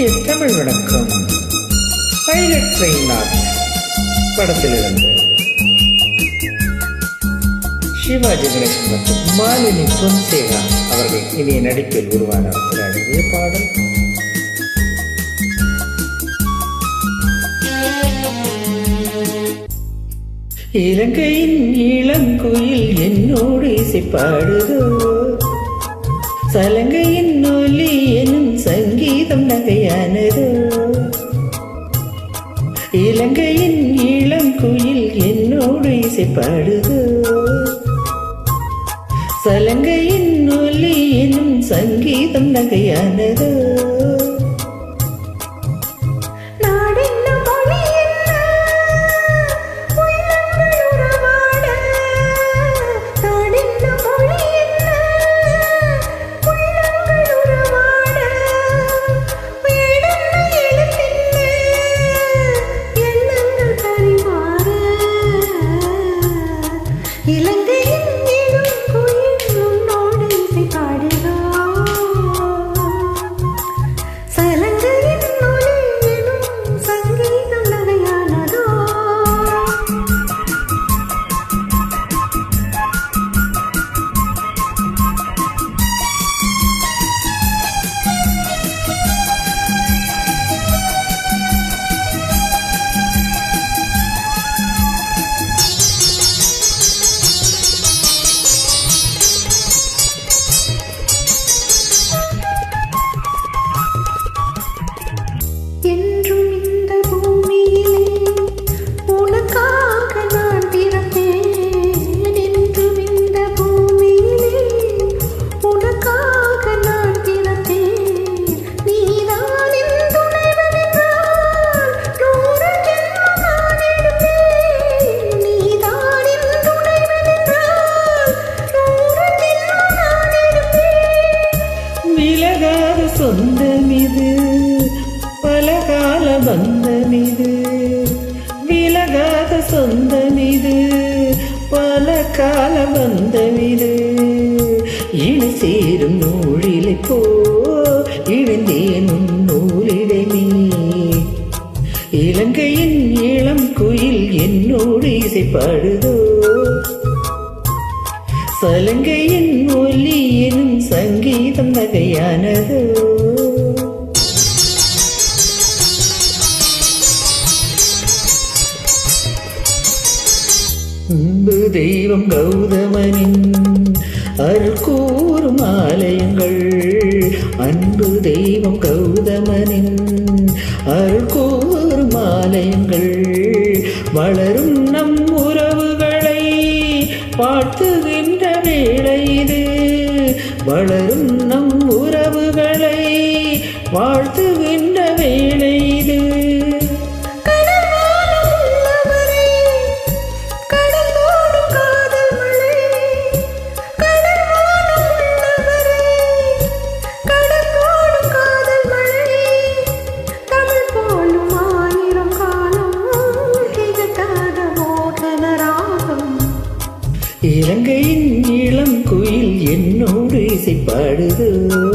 இனிய தமிழ் வணக்கம். Pilot train not படத்திலிருந்து. சிவாஜி கணேசன் மற்றும் மாலினி பொன்சேகா அவர்கள் இனிய நடிப்பில் உருவான ஒரு அழகிய பாடல். இலங்கையின் இளங்குயில் என்னோடு இசை பாடுதோ? சலங்கையின் ஒலி எனும் நகையானதோ இலங்கையின் இளங்குயில் என்னோடு இசை சலங்கையின் ஒலி எனும் சங்கீதம் நகையானதோ சொந்தமிது பலகால பந்தமிது விலகாத சொந்தமிது பல கால பந்தமிது. இது இணை சேரும் நூலிலை போ இழந்தேனும் நூலிடமே இலங்கையின் இளம் குயில் என்னோடு இசைப்படுதோ? சலங்கையின் ஒலி எனும் சங்கீதம் நகையானதோ? அன்பு தெய்வம் கௌதமனின் அருக்கூறும் ஆலயங்கள். அன்பு தெய்வம் கௌதமனின் அருள்கூறும் ஆலயங்கள். வளரும் நம் உறவுகளை வாழ்த்துகின்ற வேளை இது. வளரும் நம் உறவுகளை வாழ்த்துகின்ற வேளை இலங்கையின் இளம் குயில் என்னோடு இசைப்பாடுதோ.